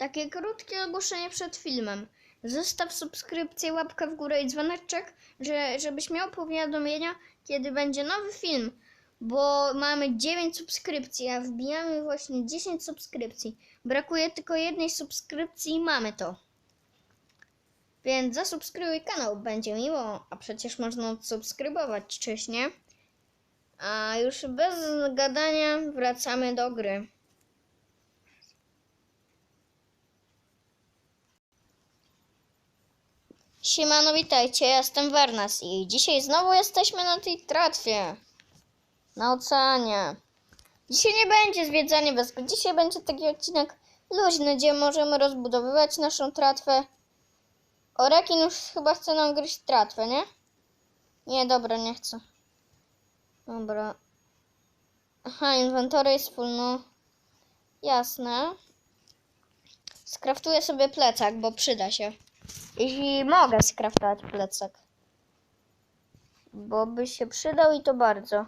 Takie krótkie ogłoszenie przed filmem. Zostaw subskrypcję, łapkę w górę i dzwoneczek, że, żebyś miał powiadomienia, kiedy będzie nowy film. Bo mamy 9 subskrypcji, a wbijamy właśnie 10 subskrypcji. Brakuje tylko jednej subskrypcji i mamy to. Więc zasubskrybuj kanał, będzie miło, a przecież można subskrybować, czyż nie? A już bez gadania wracamy do gry. Siemano, witajcie, jestem Warnas i dzisiaj znowu jesteśmy na tej tratwie. Na oceanie. Dzisiaj nie będzie zwiedzanie wyspy, dzisiaj będzie taki odcinek luźny, gdzie możemy rozbudowywać naszą tratwę. O, rekin już chyba chce nam gryźć tratwę, nie? Nie, dobra, nie chcę. Dobra. Aha, inwentory jest full, no. Jasne. Skraftuję sobie plecak, bo przyda się. Jeśli mogę skraftować plecak. Bo by się przydał i to bardzo.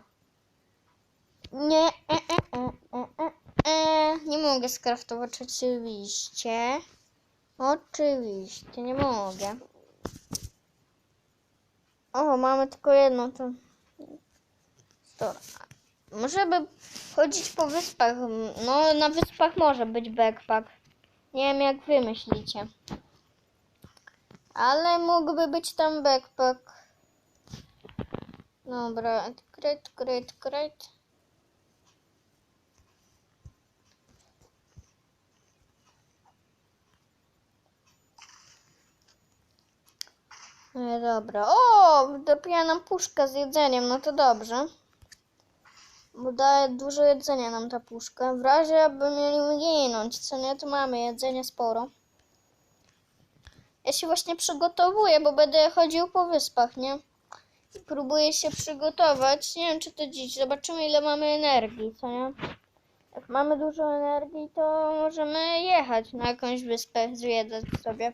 Nie, e, e, e, e, e, e. nie mogę skraftować oczywiście. Oczywiście, nie mogę. O, mamy tylko jedno to. to. Może by chodzić po wyspach. No, na wyspach może być backpack. Nie wiem, jak wy myślicie. Ale mógłby być tam backpack. Dobra, kryt, kryt, kryt. No dobra. O, dopiero nam puszka z jedzeniem, no to dobrze. Bo daje dużo jedzenia nam ta puszka. W razie, aby mieli ginąć, co nie, to mamy jedzenie sporo. Ja się właśnie przygotowuję, bo będę chodził po wyspach, nie? Próbuję się przygotować. Nie wiem, czy to dziś. Zobaczymy, ile mamy energii, co nie? Jak mamy dużo energii, to możemy jechać na jakąś wyspę, zwiedzać sobie.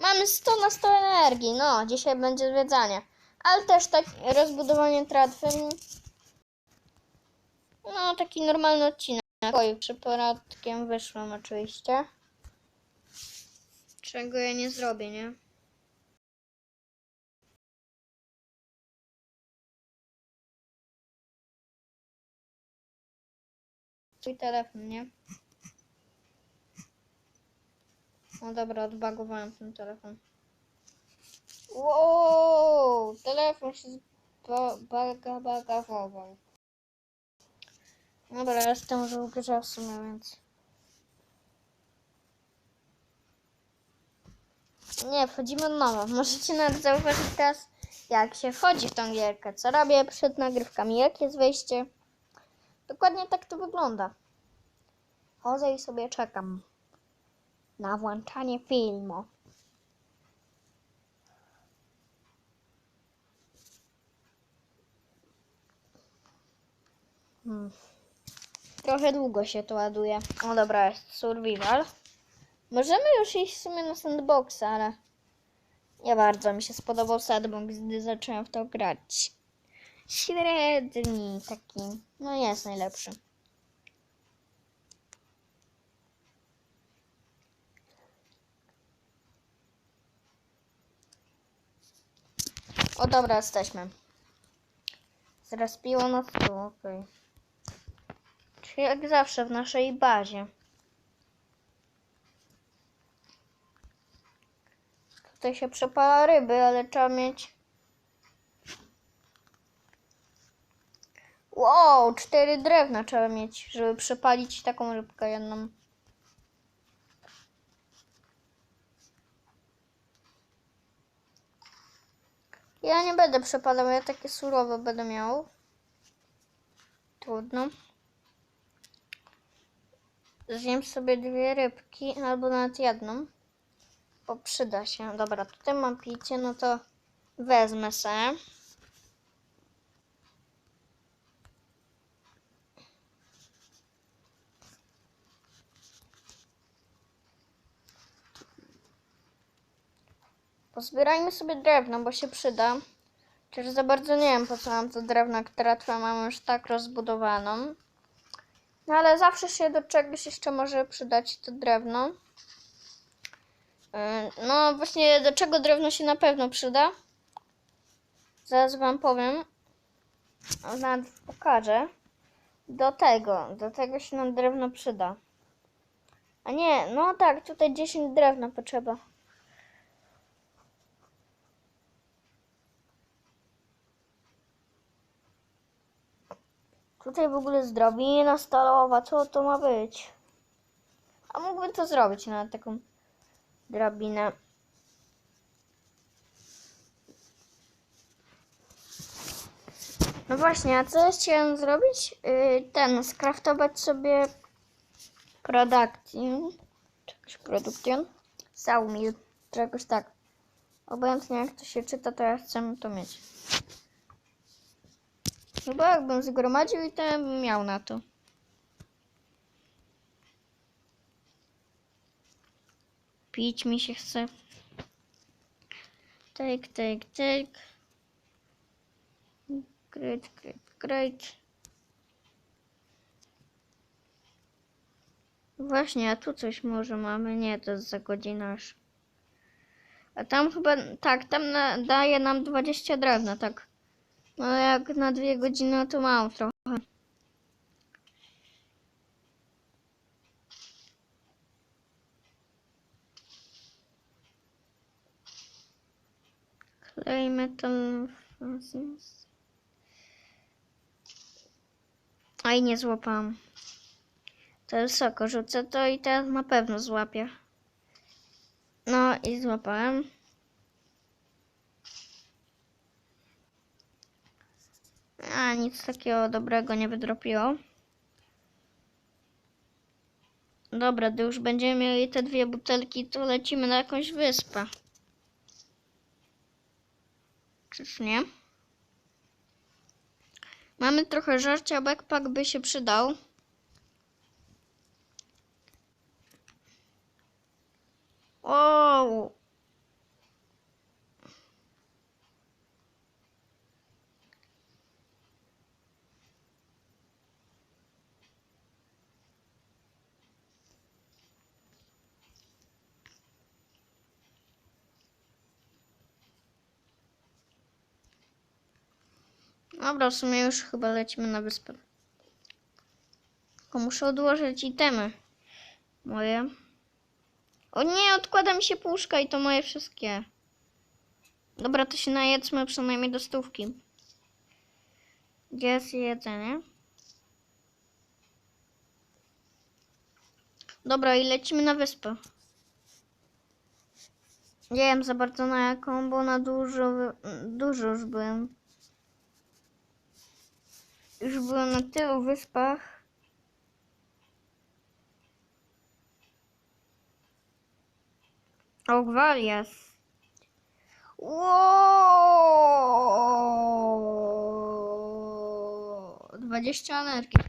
Mamy 100 na 100 energii, no, dzisiaj będzie zwiedzanie. Ale też tak rozbudowanie tratwy. No, taki normalny odcinek. Oj, przypadkiem wyszłam oczywiście. Czego ja nie zrobię, nie? Twój telefon, nie? No dobra, odbagowałem ten telefon. Wow, telefon się zba- baga bagawował. Dobra, jestem grze w sumie, więc... Nie, wchodzimy od nowa. Możecie nawet zauważyć teraz, jak się wchodzi w tą gierkę. Co robię przed nagrywkami, jak jest wejście. Dokładnie tak to wygląda. Chodzę i sobie czekam na włączanie filmu. Hmm. Trochę długo się to ładuje. O dobra, jest survival. Możemy już iść w sumie na sandboxa, ale nie bardzo mi się spodobał sandbox, gdy zacząłem w to grać. Średni taki, no jest najlepszy. O dobra, jesteśmy. Zrespiło nas tu, okej. Czyli jak zawsze w naszej bazie. Tutaj się przepala ryby, ale trzeba mieć. Wow, cztery drewna trzeba mieć, żeby przepalić taką rybkę jedną. Ja nie będę przepalał, ja takie surowe będę miał. Trudno. Zjem sobie dwie rybki, albo nawet jedną. Bo przyda się. Dobra, tutaj mam picie, no to wezmę se. Pozbierajmy sobie drewno, bo się przyda. Chociaż za bardzo nie wiem, po co mam to drewno, które mam już tak rozbudowaną. No ale zawsze się do czegoś jeszcze może przydać to drewno. No właśnie do czego drewno się na pewno przyda? Zaraz wam powiem. Nawet pokażę. Do tego, do tego się nam drewno przyda. A nie, no tak, tutaj 10 drewna potrzeba. Tutaj w ogóle jest drabina stalowa, co to ma być? A mógłbym to zrobić na taką drabinę. No właśnie, a co chciałem zrobić? Yy, ten, skraftować sobie production, czegoś production, sawmill, czegoś tak. Obojętnie jak to się czyta, to ja chcę to mieć. Bo jakbym zgromadził i to bym miał na to. Pić mi się chce. Take, take, take. Great, great, great. Właśnie, a tu coś może mamy. Nie, to jest za godzinę aż. A tam chyba, tak, tam na, daje nam 20 drewna, tak. No jak na dwie godziny to mało trochę. Metal fuzzies. Aj, nie złapałam. To wysoko rzucę to i teraz na pewno złapię. No i złapałem. A, nic takiego dobrego nie wydropiło. Dobra, gdy już będziemy mieli te dwie butelki, to lecimy na jakąś wyspę. Czyż nie? Mamy trochę żarcia, backpack by się przydał. O! Dobra, w sumie już chyba lecimy na wyspę. Tylko muszę odłożyć itemy moje. O nie, odkłada mi się puszka i to moje wszystkie. Dobra, to się najedzmy przynajmniej do stówki. Gdzie jest jedzenie? Dobra, i lecimy na wyspę. Nie wiem za bardzo na jaką, bo na dużo, dużo już byłem. Już byłem na tylu wyspach. Ogwalias. Wow! 20 energii.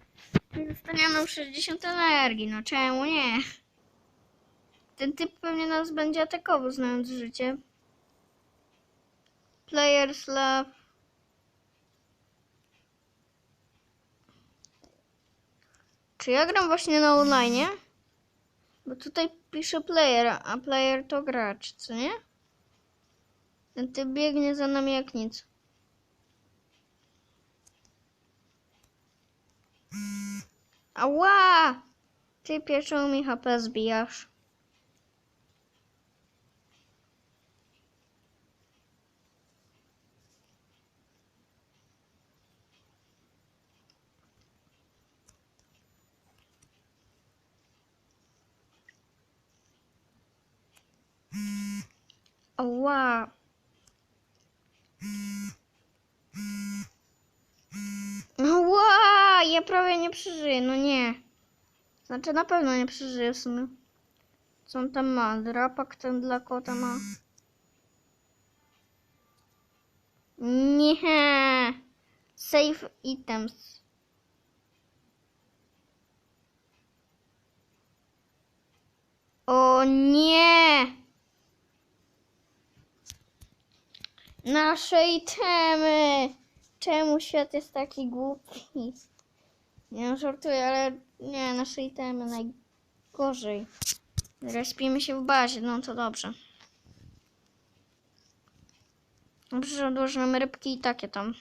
Czyli Zostaniemy 60 energii, no czemu nie? Ten typ pewnie nas będzie atakował, znając życie. Players love. Czy ja gram właśnie na online? Bo tutaj pisze player, a player to gracz, co nie? Ten typ biegnie za nami jak nic. Ała! Ty pierwszą mi HP zbijasz. Ała! Ała! Ja prawie nie przeżyję, no nie. Znaczy na pewno nie przeżyję w sumie. Co on tam ma? Drapak ten dla kota ma. Nie. Save items. O nie! Nasze itemy! Czemu świat jest taki głupi? Nie no, żartuję, ale nie, nasze itemy najgorzej. Respimy się w bazie, no to dobrze. Dobrze, że odłożyłem rybki i takie tam.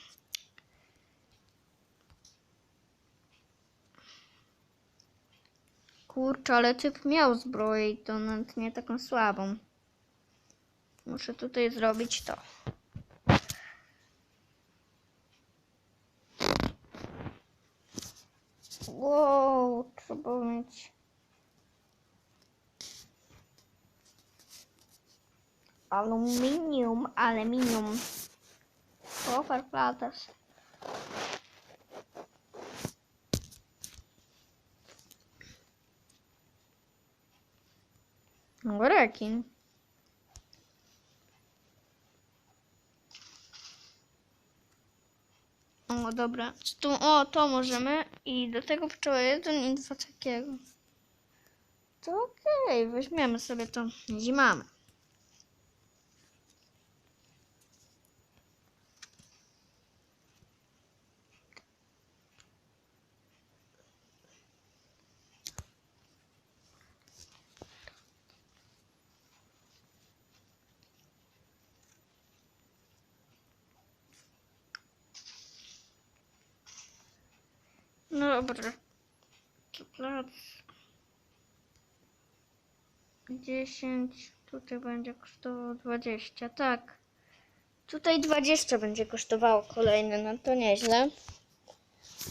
Kurczę, ale typ miał zbroję i to nawet nie taką słabą. Muszę tutaj zrobić to. Aluminium, aluminium. Copper plates. No, rekin. O, dobra. Tu, o, to możemy. I do tego jeden i dwa takiego. To okej, weźmiemy sobie to. Zimamy. No dobra. To plac. 10. Tutaj będzie kosztowało 20. Tak. Tutaj 20 będzie kosztowało kolejne. No to nieźle.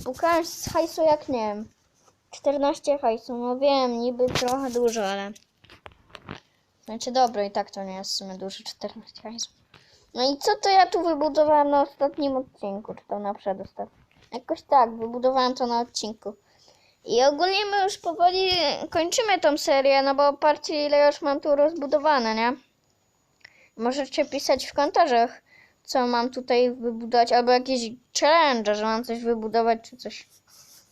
Pukałem z hajsu jak nie wiem. 14 hajsu. No wiem, niby trochę dużo, ale... Znaczy dobro i tak to nie jest w sumie dużo 14 hajsu. No i co to ja tu wybudowałem na ostatnim odcinku? Czy to na przedostatnim? Jakoś tak, wybudowałem to na odcinku. I ogólnie my już powoli kończymy tą serię, no bo patrzcie ile już mam tu rozbudowane, nie? Możecie pisać w komentarzach, co mam tutaj wybudować, albo jakieś challenge, że mam coś wybudować, czy coś.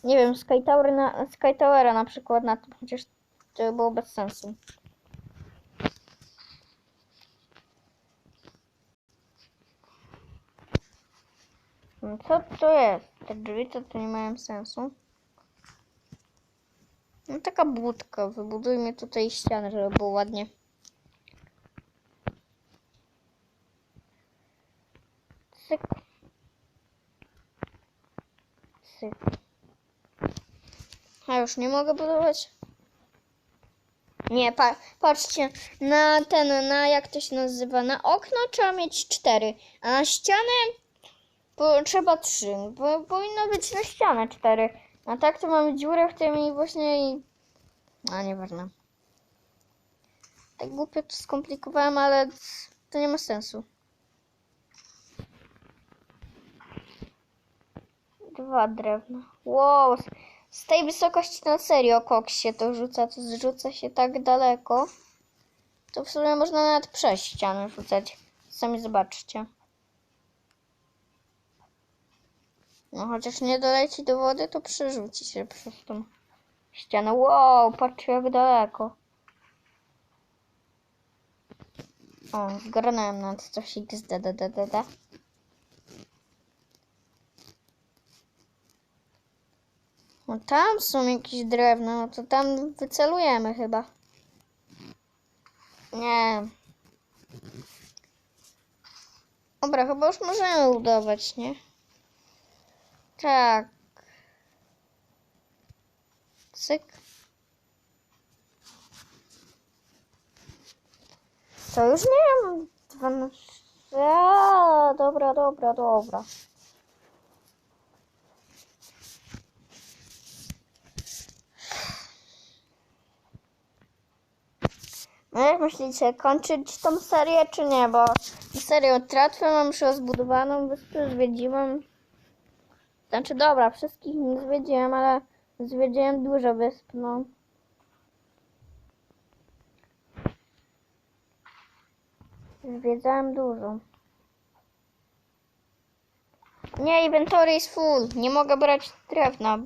Nie wiem, Sky, Tower na, Sky Towera na przykład na tym, chociaż to by było bez sensu. No co to jest? Te drzwi to, to nie mają sensu. No taka budka. Wybudujmy tutaj ścianę, żeby było ładnie. Cyk. Cyk. A już nie mogę budować? Nie, pa patrzcie, na ten, na jak to się nazywa, na okno trzeba mieć cztery, a na ścianę trzeba trzy, bo powinno być na ścianę cztery. A tak to mamy dziurę w tym i właśnie i... A, nieważne. Tak głupio to skomplikowałem, ale to nie ma sensu. Dwa drewna. Wow, z- z tej wysokości na serio koks się to rzuca, to zrzuca się tak daleko. To w sumie można nawet przez ścianę rzucać. Sami zobaczcie. No chociaż nie doleci do wody, to przerzuci się przez tą ścianę. Wow, patrzcie jak daleko. O, zgarnąłem nad coś xdddd. No tam są jakieś drewno, no to tam wycelujemy chyba. Nie. Dobra, chyba już możemy budować, nie? Tak. Cyk. To już nie wiem. 12. A, dobra, dobra, dobra. No jak myślicie, kończyć tą serię czy nie? Bo serię tratwę mam już rozbudowaną, wyspę zwiedziłam. Znaczy dobra, wszystkich nie zwiedziłem, ale zwiedziłem dużo wysp, no. Zwiedzałem dużo. Nie, inventory jest full. Nie mogę brać drewna.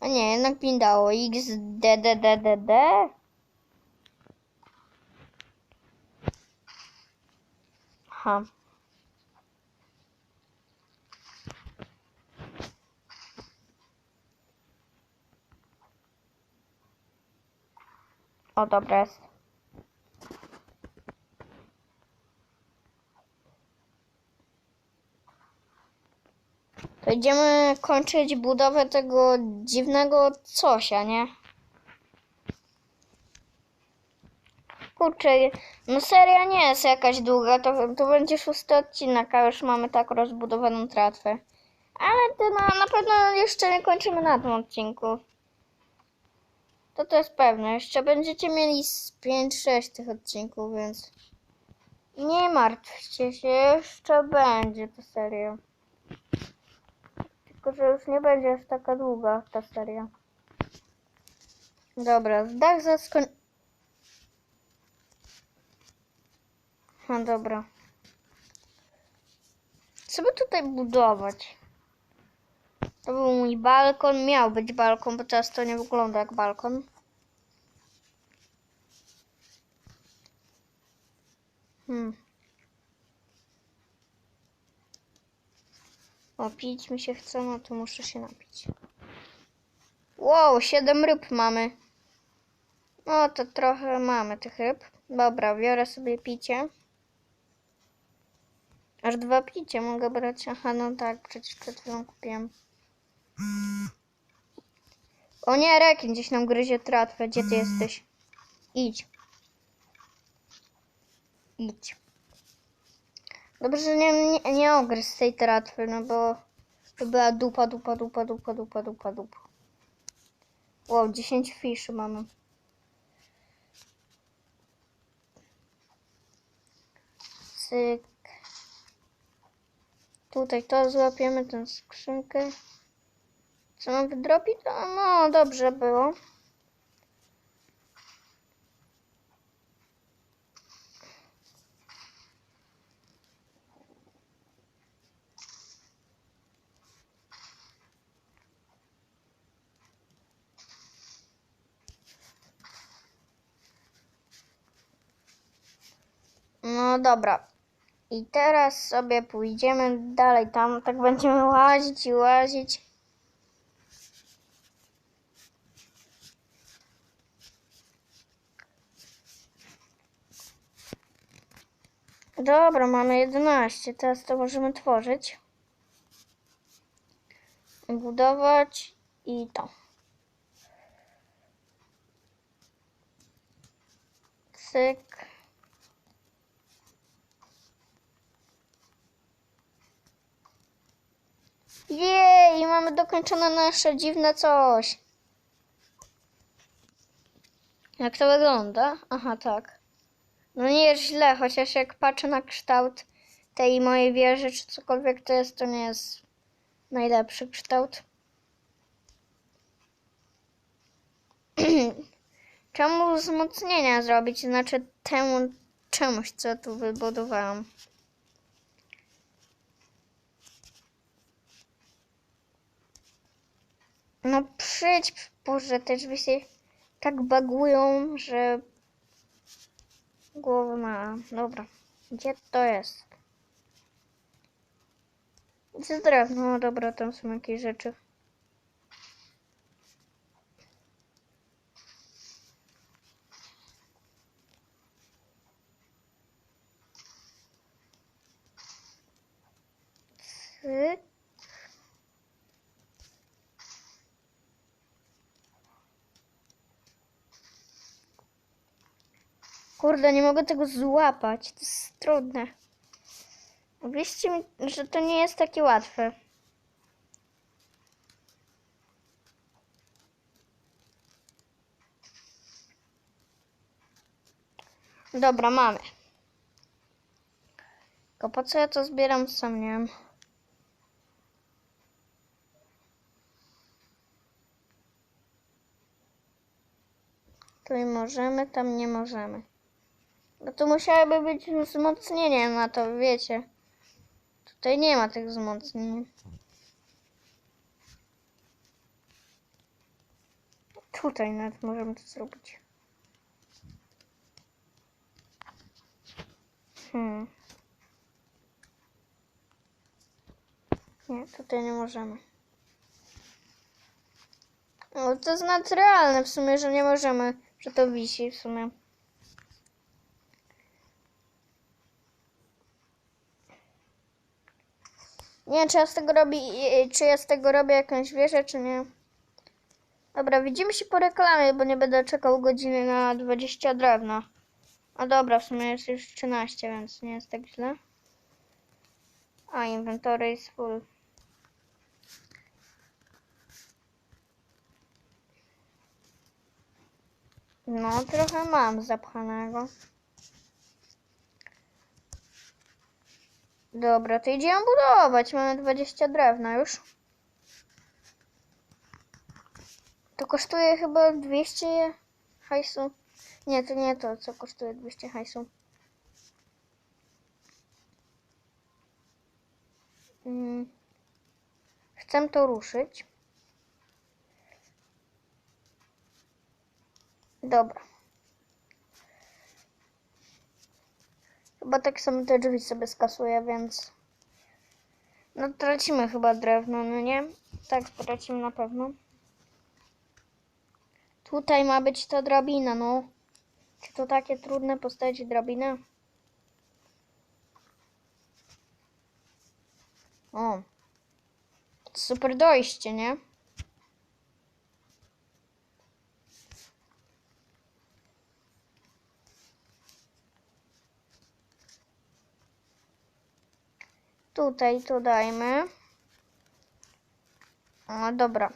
A nie, jednak mi dało. X, D, O, dobra jest. Idziemy kończyć budowę tego dziwnego cosia, nie? Kurczę, no seria nie jest jakaś długa, to, to będzie szósty odcinek, a już mamy tak rozbudowaną tratwę. Ale to na, na pewno jeszcze nie kończymy na tym odcinku. To to jest pewne. Jeszcze będziecie mieli z 5-6 tych odcinków, więc nie martwcie się, jeszcze będzie ta seria. Tylko, że już nie będzie aż taka długa ta seria. Dobra, dach zaskoń... No dobra. Co by tutaj budować? To był mój balkon. Miał być balkon, bo teraz to nie wygląda jak balkon. Hmm. O, pić mi się chce, no to muszę się napić. Wow, siedem ryb mamy. No to trochę mamy tych ryb. Dobra, biorę sobie picie. Aż dwa picie mogę brać. Aha, no tak, przecież przed chwilą kupiłem. O nie, rekin gdzieś nam gryzie tratwę. Gdzie ty jesteś? Idź. Idź. Dobrze, że nie, nie, nie ogryzł tej tratwy, no bo to była dupa, dupa, dupa, dupa, dupa, dupa, dupa. Wow, 10 fiszy mamy. Cyk. Tutaj to złapiemy, tę skrzynkę. Co nam wydrobi? To, no, dobrze było. No dobra. I teraz sobie pójdziemy dalej tam, tak będziemy łazić i łazić. Dobra, mamy 11. Teraz to możemy tworzyć. Budować i to. Cyk. Jej, mamy dokończone nasze dziwne coś. Jak to wygląda? Aha, tak. No nie jest źle, chociaż jak patrzę na kształt tej mojej wieży, czy cokolwiek to jest, to nie jest najlepszy kształt. Czemu wzmocnienia zrobić? Znaczy temu czemuś, co tu wybudowałam. No przyjdź, Boże, te drzwi się tak bagują, że głowa ma. Dobra, gdzie to jest? Gdzie drewno? No dobra, tam są jakieś rzeczy. Cyk. Kurde, nie mogę tego złapać. To jest trudne. Wierzcie mi, że to nie jest takie łatwe. Dobra, mamy. Tylko po co ja to zbieram, sam nie wiem. Tu możemy, tam nie możemy. Bo tu musiałyby być wzmocnienia na to, wiecie. Tutaj nie ma tych wzmocnień. Tutaj nawet możemy to zrobić. Hmm. Nie, tutaj nie możemy. No to jest naturalne w sumie, że nie możemy Że to wisi w sumie. Nie wiem, czy ja z tego robi, czy ja z tego robię jakąś wieżę, czy nie. Dobra, widzimy się po reklamie, bo nie będę czekał godziny na 20 drewna. A dobra, w sumie jest już 13, więc nie jest tak źle. A, inwentory jest full. No, trochę mam zapchanego. Dobra, to idziemy budować. Mamy 20 drewna już. To kosztuje chyba 200 hajsu. Nie, to nie to, co kosztuje 200 hajsu. Mm. Chcę to ruszyć. Dobra. Chyba tak samo te drzwi sobie skasuję, więc... No tracimy chyba drewno, no nie? Tak, tracimy na pewno. Tutaj ma być ta drabina, no. Czy to takie trudne postawić drabinę? O. Super dojście, nie? Tutaj to dajmy. O, dobra.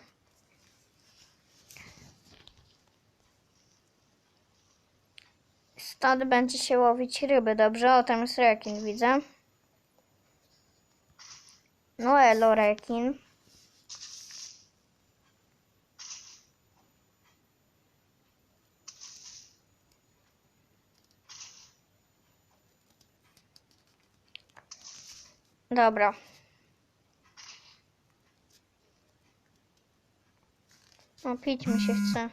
Stąd będzie się łowić ryby, dobrze? O, tam jest rekin, widzę. No elo, rekin. Dobra. No, pić mi się chce.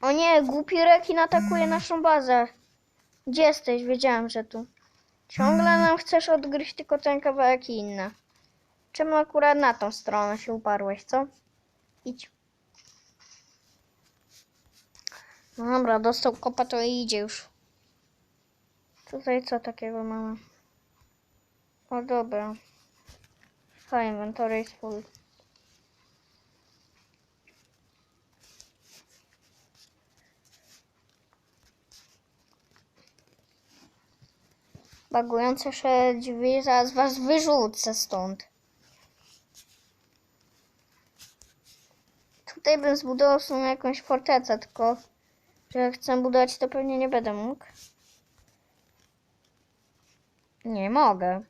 O nie, głupi rekin atakuje naszą bazę. Gdzie jesteś? Wiedziałem, że tu. Ciągle nam chcesz odgryźć tylko ten kawałek i inne. Czemu akurat na tą stronę się uparłeś, co? Idź. No dobra, dostał kopa, to idzie już. Tutaj co takiego mamy? O dobra. Ha, inventory jest full. Bagujące się drzwi, zaraz was wyrzucę stąd. Tutaj bym zbudował w sumie jakąś fortecę, tylko że chcę budować, to pewnie nie będę mógł. Nie mogę.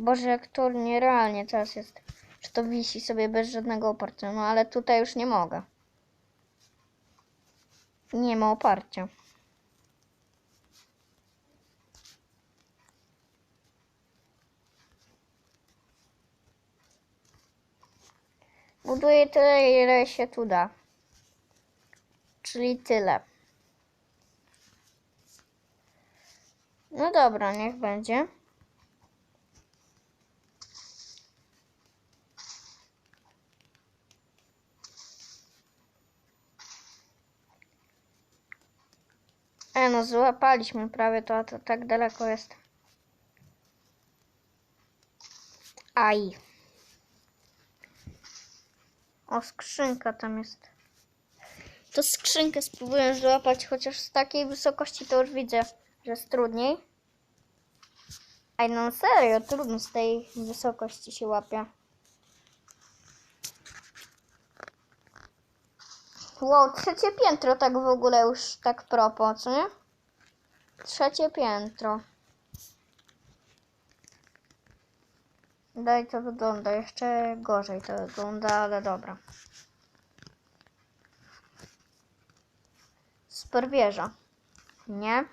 Boże, jak to nierealnie teraz jest. Że to wisi sobie bez żadnego oparcia. No ale tutaj już nie mogę. Nie ma oparcia. Buduję tyle, ile się tu da. Czyli tyle. No dobra, niech będzie. E no, złapaliśmy prawie to, a to tak daleko jest. Aj. O, skrzynka tam jest. To skrzynkę spróbuję złapać, chociaż z takiej wysokości to już widzę, że jest trudniej. Ej, no serio, trudno z tej wysokości się łapie. Wow, trzecie piętro tak w ogóle już tak propo, co nie? Trzecie piętro. Daj to wygląda, jeszcze gorzej to wygląda, ale dobra. Super wieża. Nie?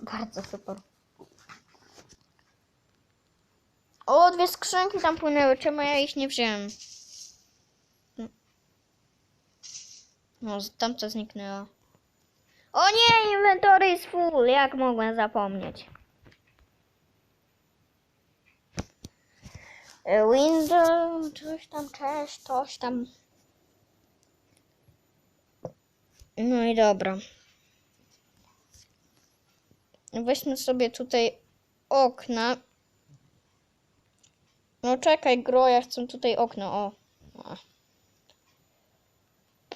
Bardzo super. O, dwie skrzynki tam płynęły. Czemu ja ich nie wziąłem? No, tamto zniknęło. O nie, inwentory jest full. Jak mogłem zapomnieć? E, Windows, coś tam, cześć, coś tam. No i dobra. Weźmy sobie tutaj okna. No czekaj, gro, ja chcę tutaj okno, o. o.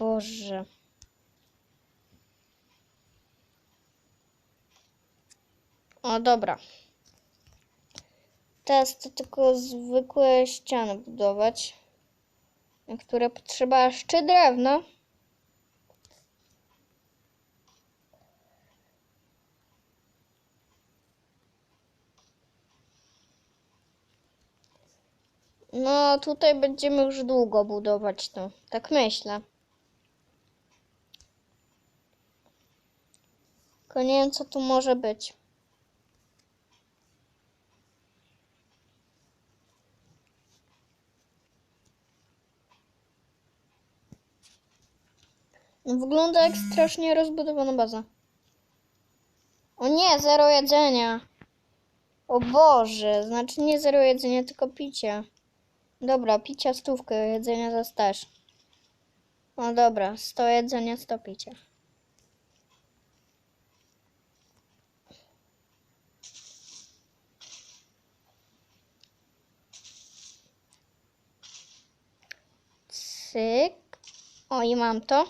Boże. O, dobra. Teraz to tylko zwykłe ściany budować, na które potrzeba jeszcze drewno. No, tutaj będziemy już długo budować to. Tak myślę. Tylko nie wiem, co tu może być. Wygląda jak strasznie rozbudowana baza. O nie, zero jedzenia. O Boże, znaczy nie zero jedzenia, tylko picia. Dobra, picia stówkę, jedzenia za. No dobra, 100 jedzenia, 100 picia. Cyk. O, i mam to.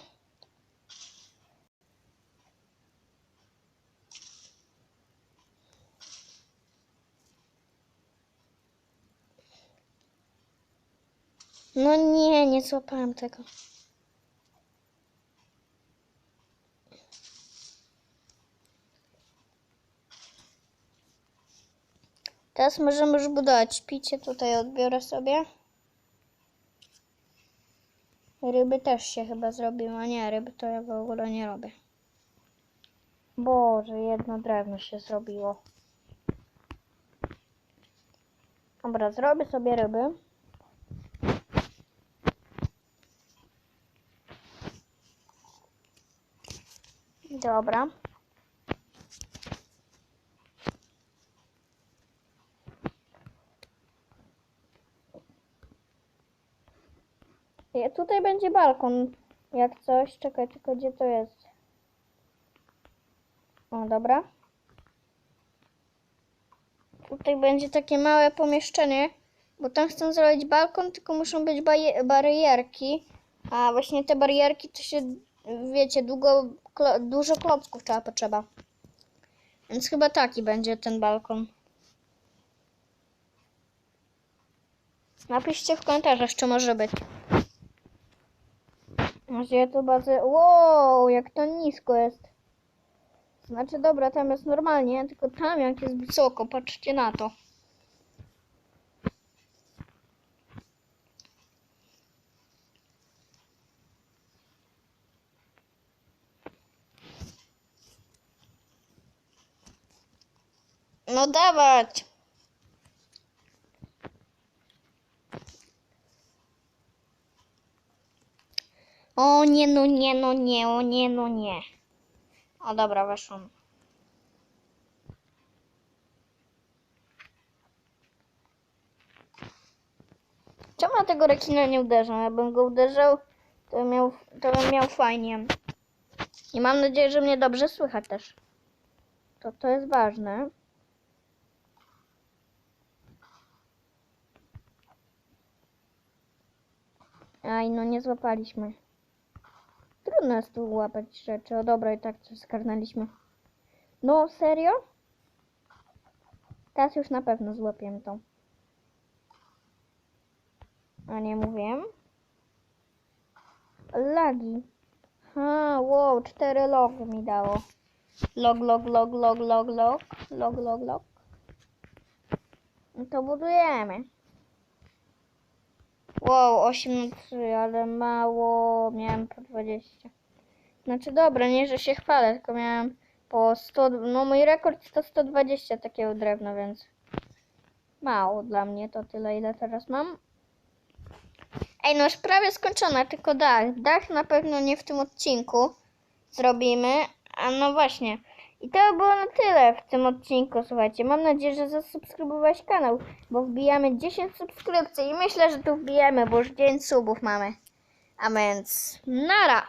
No nie, nie złapałem tego. Teraz możemy już budować. Picie tutaj odbiorę sobie. Ryby też się chyba zrobią, a nie, ryby to ja w ogóle nie robię. Boże, jedno drewno się zrobiło. Dobra, zrobię sobie ryby. Dobra. Tutaj będzie balkon. Jak coś. Czekaj, tylko gdzie to jest? O, dobra. Tutaj będzie takie małe pomieszczenie, bo tam chcę zrobić balkon, tylko muszą być barierki. A właśnie te barierki to się, wiecie, długo, klo, dużo klocków trzeba potrzeba. Więc chyba taki będzie ten balkon. Napiszcie w komentarzach, czy może być. Może ja tu bazę... Wow, jak to nisko jest. Znaczy, dobra, tam jest normalnie, tylko tam jak jest wysoko, patrzcie na to. No dawać! O nie, no nie, no nie, o nie, no nie. O dobra, weszłam. Czemu ja tego rekina nie uderzam? Jakbym go uderzył, to miał, to bym miał fajnie. I mam nadzieję, że mnie dobrze słychać też. To to jest ważne. Aj, no nie złapaliśmy. Trudno jest tu łapać rzeczy. O dobra, i tak coś zgarnęliśmy. No, serio? Teraz już na pewno złapiemy to. A nie mówiłem? Lagi. Ha, wow, cztery logi mi dało. Log, log, log, log, log, log, log, log, log. To budujemy. Wow, 8 na 3, ale mało. Miałem po 20. Znaczy dobra, nie, że się chwalę, tylko miałem po 100. No mój rekord to 120 takiego drewna, więc mało dla mnie to tyle, ile teraz mam. Ej, no już prawie skończona, tylko dach. Dach na pewno nie w tym odcinku zrobimy. A no właśnie. I to by było na tyle w tym odcinku, słuchajcie. Mam nadzieję, że zasubskrybowałeś kanał, bo wbijamy 10 subskrypcji i myślę, że tu wbijemy, bo już 9 subów mamy. A więc nara!